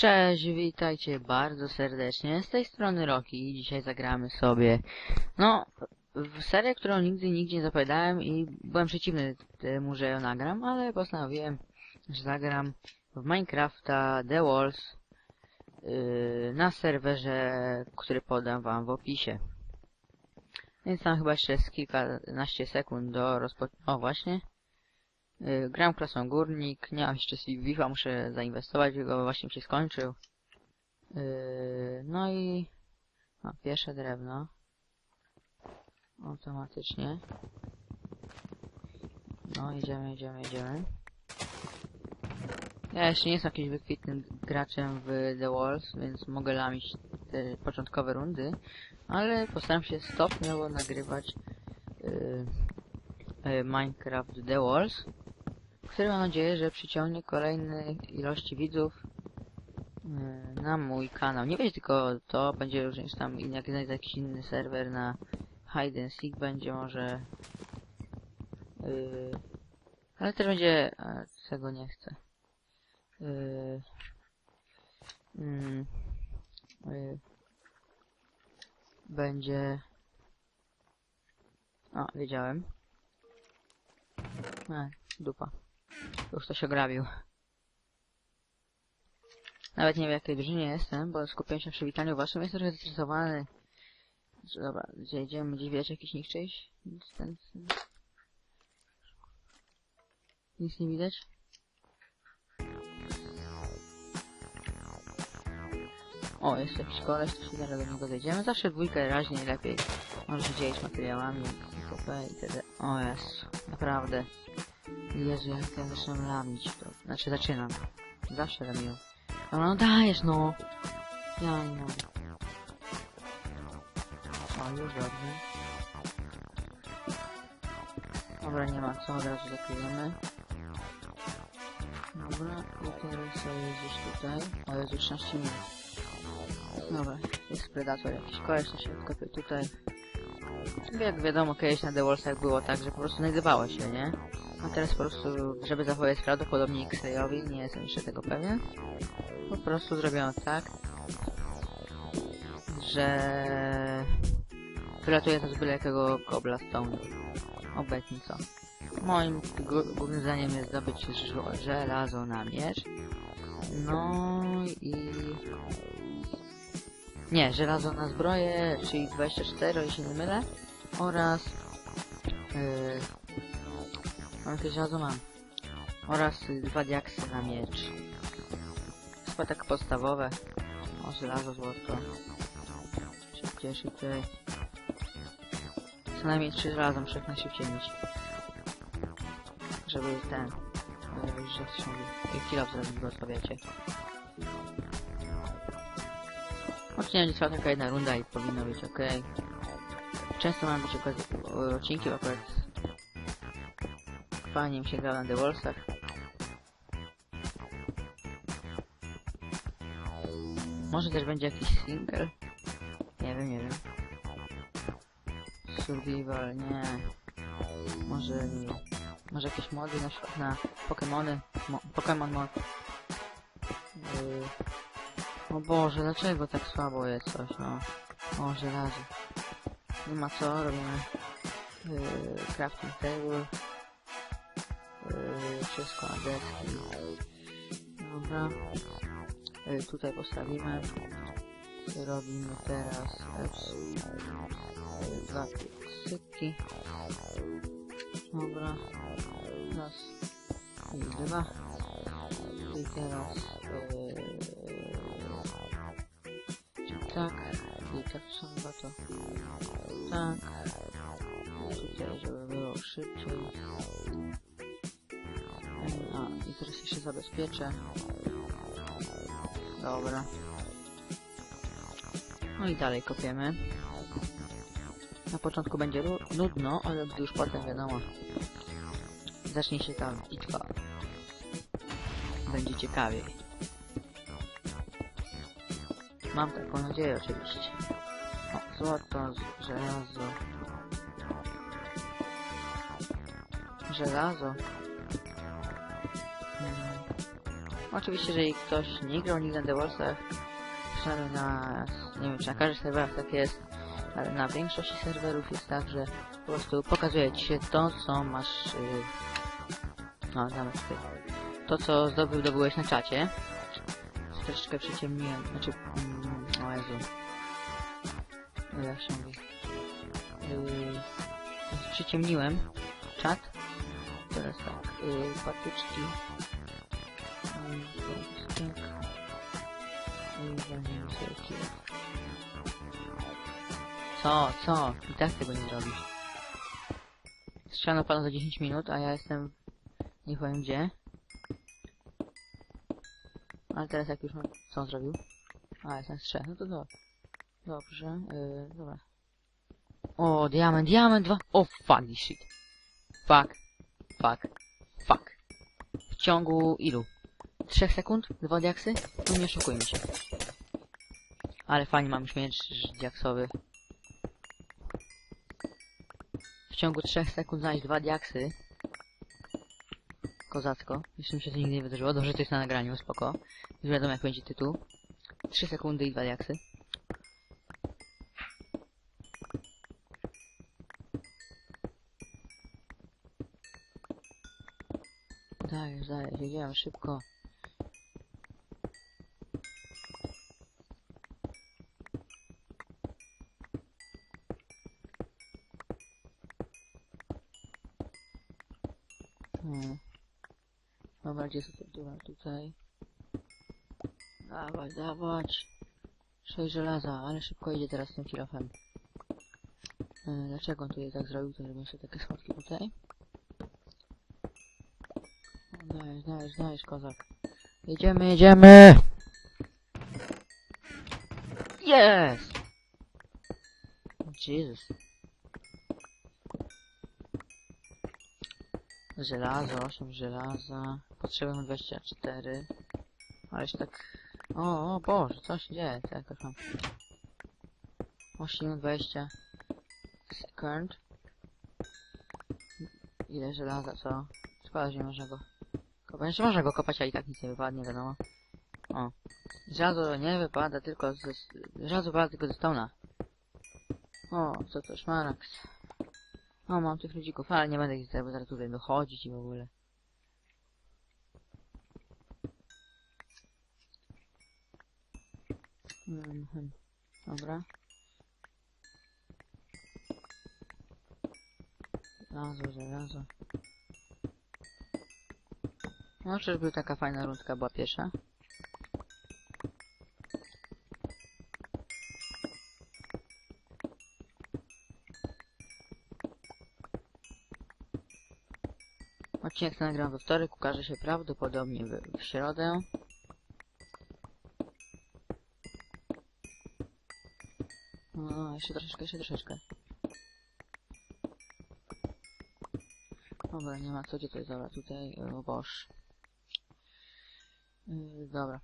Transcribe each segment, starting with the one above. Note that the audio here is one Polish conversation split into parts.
Cześć, witajcie bardzo serdecznie. Z tej strony Roki. Dzisiaj zagramy sobie, no, w serię, którą nigdy nigdzie nie zapowiadałem i byłem przeciwny temu, że ją nagram, ale postanowiłem, że zagram w Minecrafta The Walls yy, na serwerze, który podam wam w opisie. Więc tam chyba jeszcze jest kilkanaście sekund do rozpoczęcia. O, właśnie. Yy, gram klasą górnik, nie mam jeszcze CV, muszę zainwestować, jego właśnie się skończył. Yy, no i... O, pierwsze drewno. Automatycznie. No, idziemy, idziemy, idziemy. Ja jeszcze nie jestem jakimś wykwitnym graczem w The Walls, więc mogę lamić te początkowe rundy, ale postaram się stopniowo nagrywać yy, yy, Minecraft The Walls który mam nadzieję, że przyciągnie kolejne ilości widzów yy, na mój kanał. Nie będzie tylko to, będzie również tam jak znajdę jakiś inny serwer na hide and seek będzie może yy, ale też będzie a, tego nie chcę. Yy, yy, będzie a wiedziałem. A, dupa już to się grabił. Nawet nie wiem jakiej drużynie jestem, bo skupiłem się przy witaniu waszym. Jestem trochę zestresowany. Dobra, gdzie idziemy? Gdzieś widać jakiś nick czyjś? Nic, nic, nic nie widać? O, jest jakiś koleś, to się zaraz do niego dojdziemy. Zawsze dwójkę raźniej lepiej. Może się dzielić materiałami, itp. itd. O jest, naprawdę. Jezu, jak ja zaczynam lamić to. Znaczy zaczynam. Zawsze lamię. Dobra, no dajesz no. Ja nie mogę. O, już dobrze. Dobra, nie ma co, od razu zakryjemy. Dobra, i teraz sobie tutaj. O, jest 13 minut. Dobra, jest predator jakiś koleś, się odkopię tutaj. Jak wiadomo, kiedyś na The Wallsach było tak, że po prostu znajdowało się, nie? A teraz po prostu, żeby zachować prawdopodobnie X-rayowi, nie jestem jeszcze tego pewien. Po prostu zrobiono tak, że wylatuje to z byle jakiego cobblestone. Obecnie co. Moim głównym zdaniem jest zdobyć żelazo na miecz. No i... Nie, żelazo na zbroję, czyli 24, jeśli nie mylę. Oraz... Yy, Mam żelazo mam. Oraz dwa diaksy na miecz. Chyba tak podstawowe. O, żelazo, złoto. Szybciej, szybciej. Co najmniej trzy żelazo muszę jak najszybciej mieć. Żeby ten... Żeby że się i kilo zrobić, bo wiecie. Oczywiście trwa taka jedna runda i powinno być ok. Często mam być odcinki, bo akurat fajnie mi się gra na The Wallsach. Może też będzie jakiś single? Nie wiem, nie wiem. Survival, nie. Może. Może jakieś mody na przykład na Pokémony. Mo Pokémon mod. Yy. O Boże, dlaczego tak słabo jest coś, no. O, żelazo. Nie ma co, robimy yy, crafting table. Wszystko na deski. Dobra. Yy, tutaj postawimy. Robimy teraz dwa sypki. Dobra. Raz i dwa. I teraz yy, tak. I tak są chyba to. Tak. Tutaj, żeby było szybciej. A, i teraz jeszcze zabezpieczę. Dobra. No i dalej kopiemy. Na początku będzie nudno, ale już potem wiadomo, zacznie się tam bitwa. Będzie ciekawiej. Mam taką nadzieję oczywiście. O, złoto, żelazo. Żelazo. Oczywiście, jeżeli ktoś nie grał nigdy na The Warsach, przynajmniej na, nie wiem czy na każdych serwerach tak jest, ale na większości serwerów jest tak, że po prostu pokazuje ci się to, co masz, yy, no damy tutaj, to co zdobył, dobyłeś na czacie. Troszeczkę przyciemniłem, znaczy, mm, o Jezu, jak się mówi, yy, przyciemniłem czat, teraz tak, yy, patyczki, Co, co? I tak tego nie zrobisz. Strzelano pana za 10 minut, a ja jestem... Nie powiem gdzie. Ale teraz jak już. Co on zrobił? A, jest na strze. No to do. Dobrze, yy, dobra. O, diament, diament, dwa... O, fuck shit. Fuck. Fuck. Fuck. W ciągu ilu? 3 sekund? Dwa diaksy? No nie oszukujmy się. Ale fajnie mam już miecz diaksowy. Ciągu 3 sekund znaleźć dwa diaksy. Kozacko. Jeszcze mi się to nigdy nie wydarzyło. Dobrze, to jest na nagraniu, spoko. Już wiadomo jak będzie tytuł. 3 sekundy i dwa diaksy. Dajesz, dajesz, jedziemy szybko. Hmm. Dobra, gdzie są te dobra, tutaj. Dawać, dawać. Sześć żelaza, ale szybko idzie teraz z tym kilofem. E, dlaczego on tutaj tak zrobił? To zrobię sobie takie schodki tutaj. Dajesz, dajesz, dajesz, kozak. Jedziemy, jedziemy! Jest! Jezus. Żelazo, 8 żelaza. Potrzebujemy 24. Ale się tak... O, o Boże, co się dzieje? Co jakoś mam... 8, 20... Second. Ile żelaza, co? Szkoda, że nie można go... Kopać. Znaczy można go kopać, a i tak nic nie wypadnie, wiadomo. O. Żelazo nie wypada tylko ze... Żelazo wypada tylko ze stona. O, co to, szmaragd. O, mam tych ludzików, ale nie będę ich tutaj, zaraz tutaj dochodzić i w ogóle. Mhm. Dobra. Żelazo, żelazo. No, czyżby taka fajna rundka była pierwsza? Odcinek ten nagram we wtorek, ukaże się prawdopodobnie w, w środę. No, jeszcze troszeczkę, jeszcze troszeczkę. Dobra, nie ma co, gdzie to jest, dobra, tutaj, o boż. Yy, dobra.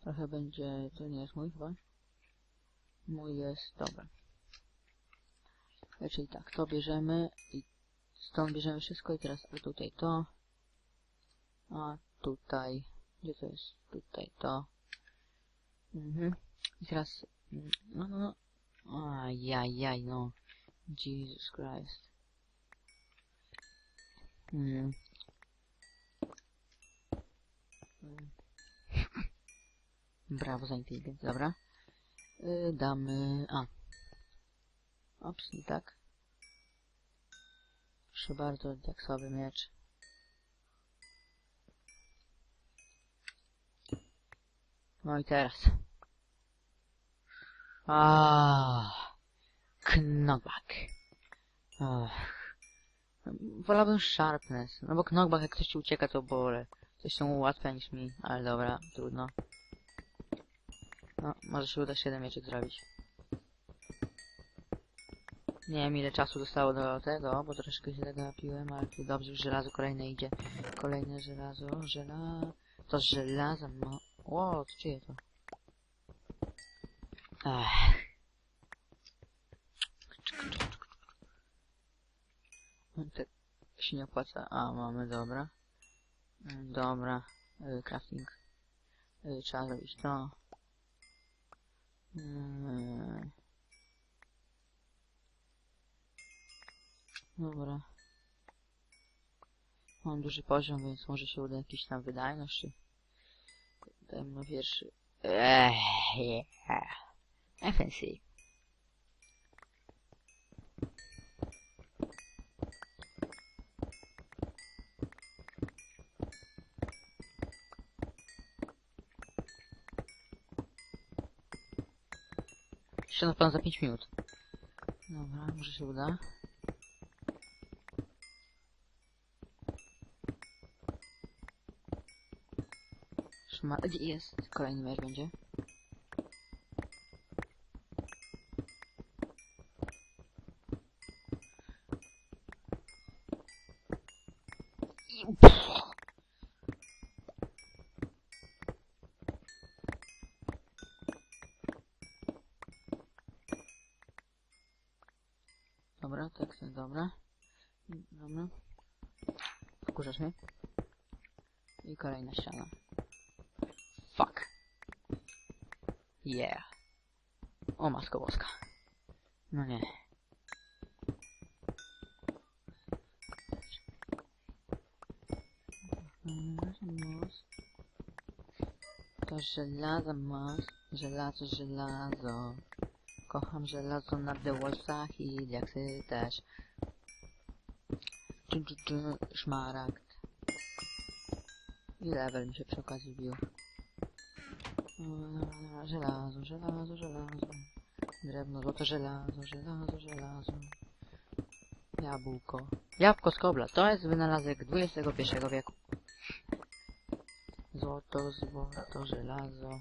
Trochę będzie, to nie jest mój chyba. Mój jest, dobra. Czyli tak, to bierzemy i stąd bierzemy wszystko i teraz a tutaj to. A tutaj, gdzie to jest? Tutaj to. Mhm. I teraz, no, no, no. Ajajaj, no. Jesus Christ. Mm. Mm. Brawo za inteligencję, dobra. Y, damy... A. Ops, nie tak. Proszę bardzo, diaksowy miecz. No i teraz. Ah, knockback. Ach. Wolałbym sharpness. No bo knockback jak ktoś ci ucieka to bole. Coś się ułatwia niż mi, ale dobra, trudno. No, może się uda 7 mieczek zrobić. Nie wiem ile czasu zostało do tego, bo troszkę się zagapiłem, ale tu dobrze, żelazo kolejne idzie. Kolejne żelazo, żela... To z żelazem, no. Ło, to czyje to? Ech. Mam te się nie opłaca. A, mamy, dobra. Mm, Dobra, y, crafting. Y, Trzeba zrobić to. Mm. Dobra. Mam duży poziom, więc może się uda jakiś tam wydajność. Dajmy na wierszy. Eee, yeah. FNC. Jeszcze na pewno za 5 minut. Dobra, może się uda. Gdzie jest? Kolejny mecz będzie. Dobra, tekst jest dobra. Dobra. Wkurzasz mnie? I kolejna ściana. Fuck. Yeah. O masko boska. No nie. To żelazo most. Żelazo, żelazo. Kocham żelazo na dełosach i też. Dżu, dżu, dżu, szmaragd. I level mi się przy okazji bił. Żelazo, żelazo, żelazo. Drewno, złoto, żelazo, żelazo, żelazo. Jabłko. Jabłko z kobla. To jest wynalazek XXI wieku. Złoto, złoto, żelazo.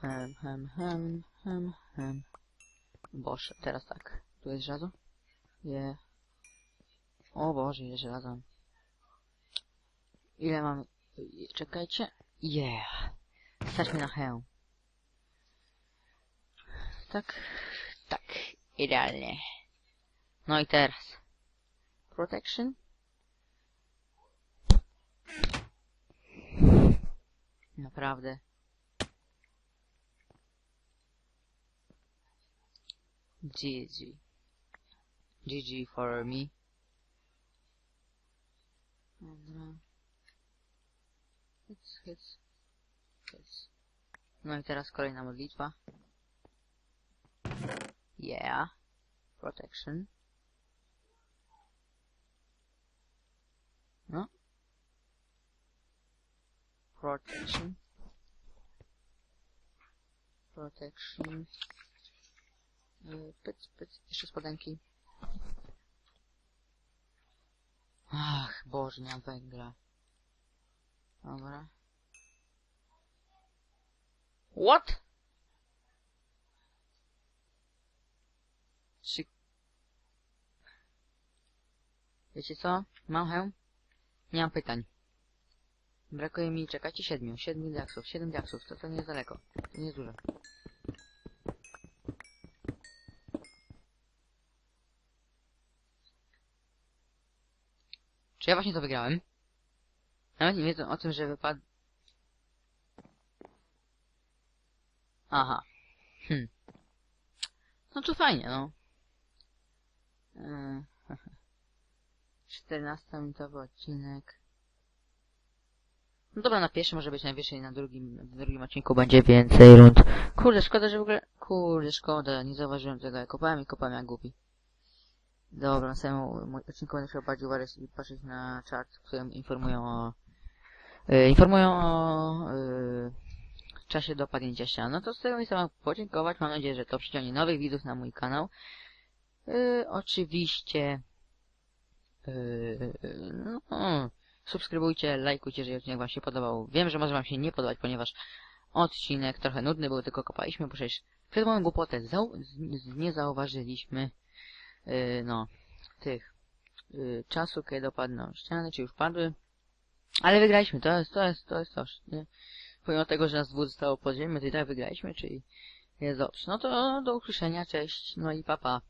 Hem, hem, hem, hem, hem. Boże, teraz tak. Tu jest żelazo? Je. O Boże, ile żelaza. Ile mam... Czekajcie. Yeah. Stać mi na hełm. Tak. Tak. Idealnie. No i teraz. Protection. Naprawdę. GG. GG for me. Dobra. Hyc, hyc. No i teraz kolejna modlitwa. Yeah. Protection. No. Protection. Protection. Yy, Pyc, pyc. Jeszcze spodenki. Ach, Boże, nie mam węgla. Dobra. What? Czy... Wiecie co? Mam hełm? Nie mam pytań. Brakuje mi, czekajcie, siedmiu. Siedmiu diaksów. Siedem diaksów. To, to nie jest daleko. To nie jest dużo. Czy ja właśnie to wygrałem? Nawet nie wiedzą o tym, że wypadł... Aha. Hm. No to fajnie, no. Yy, 14-minutowy odcinek. No dobra, na pierwszym może być najwyżej, na drugim, na drugim odcinku będzie więcej rund. Kurde, szkoda, że w ogóle... Kurde, szkoda, nie zauważyłem tego. Ja kopałem i kopałem jak głupi. Dobra, na samym odcinku będę chciał bardziej uważać i patrzeć na czat, w którym informują o... Yy, informują o... Yy, czasie do padnięcia ścian. No to z tego miejsca mam podziękować. Mam nadzieję, że to przyciągnie nowych widzów na mój kanał. Yy, oczywiście... Yy, no, subskrybujcie, lajkujcie, jeżeli odcinek wam się podobał. Wiem, że może wam się nie podobać, ponieważ odcinek trochę nudny był, tylko kopaliśmy, bo przecież przed moją głupotę nie zauważyliśmy yy, no, tych yy, czasu, kiedy dopadną ściany, czy już padły. Ale wygraliśmy, to jest, to jest, to jest coś, nie? Pomimo tego, że nas dwóch zostało pod ziemią, to i tak wygraliśmy, czyli jest dobrze. No to do usłyszenia, cześć, no i papa. Pa.